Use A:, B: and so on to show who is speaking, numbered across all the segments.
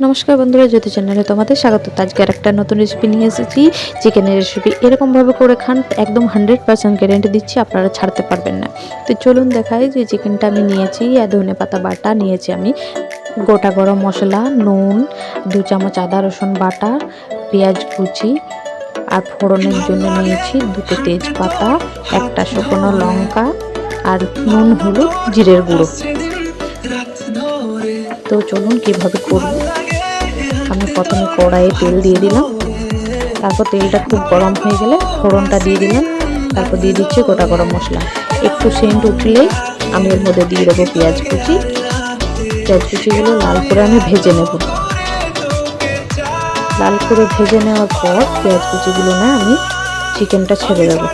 A: নমস্কার বন্ধুরা, জ্যোতি চ্যানেলে তোমাদের স্বাগত। আজকে একটা নতুন রেসিপি নিয়ে এসেছি। চিকেনের রেসিপি এরকমভাবে করে খান, একদম হান্ড্রেড পার্সেন্ট গ্যারেন্টি দিচ্ছি, আপনারা ছাড়তে পারবেন না। তো চলুন দেখাই যে চিকেনটা আমি নিয়েছি, আর ধনে পাতা বাটা নিয়েছি আমি। গোটা গরম মশলা, নুন, দু চামচ আদা, রসুন বাটা, পেঁয়াজ কুচি, আর ফোড়নের জন্য নিয়েছি দুটো তেজপাতা, একটা শুকনো লঙ্কা, আর নুন, হলুদ, জিরের গুঁড়ো। তো চলুন কীভাবে করব। আমি প্রথমে কড়াইয়ে তেল দিয়ে দিলাম। তারপর তেলটা খুব গরম হয়ে গেলে ফোড়নটা দিয়ে দিলাম। তারপর দিয়ে দিচ্ছি গোটা গরম মশলা। একটু সেন্ট উঠলেই আমি এর মধ্যে দিয়ে দেবো পেঁয়াজ কুচি। পেঁয়াজ কুচিগুলো লাল করে আমি ভেজে নেব। লাল করে ভেজে নেওয়ার পর পেঁয়াজ কুচিগুলো না আমি চিকেনটা ছেড়ে দেবো।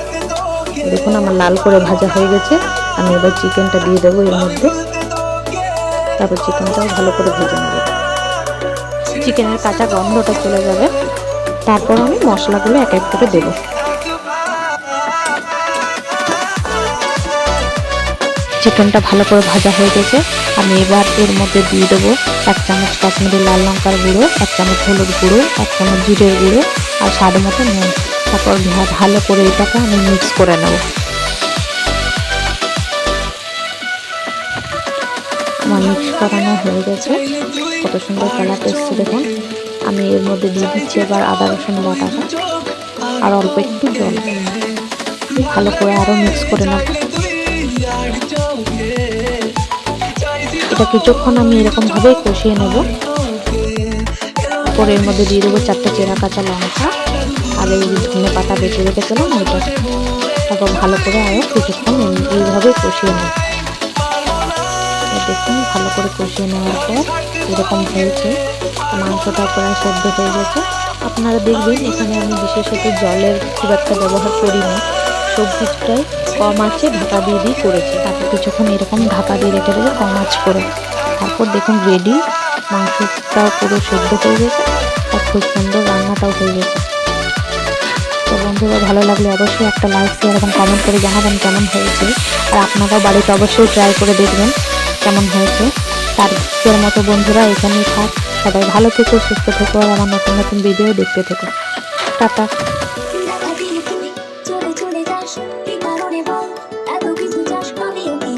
A: দেখুন আমার লাল করে ভাজা হয়ে গেছে। আমি এবার চিকেনটা দিয়ে দেবো এর মধ্যে। তারপর চিকেনটাও ভালো করে ভেজে নেব। চিকেনের কাঁচা গন্ধটা চলে যাবে। তারপর আমি মশলাগুলো এক এক করে দেবো। চিকেনটা ভালো করে ভাজা হয়ে গেছে। আমি এবার এর মধ্যে দিয়ে দেবো এক চামচ কাশ্মীরি লাল লঙ্কার গুঁড়ো, এক চামচ হলুদ গুঁড়ো, এক চামচ জিরের গুঁড়ো আর স্বাদ মতো নুন। তারপর ভালো করে এটাকে আমি মিক্স করে নেব। করানো হয়ে গেছে। কত সুন্দর কালার এসছে, দেখুন। আমি এর মধ্যে দিয়ে দিচ্ছি এবার আদা রসুন বাটাটা আর অল্প একটু জল। ভালো করে আরও মিক্স করে নেব। এটা কিছুক্ষণ আমি এরকমভাবেই কষিয়ে নেব তারপর এর মধ্যে দিয়ে দেবো চারটে চেরা কাঁচা লঙ্কা। আর এই ধনে পাতা বেটে রেখেছিলাম ওইটা তারপর ভালো করে আরও কিছুক্ষণ এম- এইভাবে কষিয়ে নেব। দেখুন, ভালো কষিয়ে নেওয়ার পর এরকম হয়েছে, মাংসটা প্রায় সেদ্ধ হয়ে গেছে। আপনারা দেখবেন এখানে আমি বিশেষত জলের খুব একটা ব্যবহার করি না সবজিটাই কম আছে, ঢাকা দিয়ে দিয়ে করেছি। তারপর কিছুক্ষণ এরকম ঢাকা দিয়ে রেখে দেবে কম আঁচ করে। তারপর দেখুন রেডি মাংসটা পুরো সেদ্ধ হয়ে গেছে, আর খুব সুন্দর রান্নাটাও হয়ে গেছে। তো বন্ধুরা, ভালো লাগলে অবশ্যই একটা লাইক শেয়ার এবং কমেন্ট করে জানাবেন কেমন হয়েছে। আর আপনারাও বাড়িতে অবশ্যই ট্রাই করে দেখবেন কেমন হয়েছে। তাদের মতো বন্ধুরা এখানেই থাক। সবাই ভালো থেকো, সুস্থ থেকো আর আমার নতুন নতুন ভিডিও দেখতে থেকো। টাটা।
B: এত কিছু চাষ আমি ওকে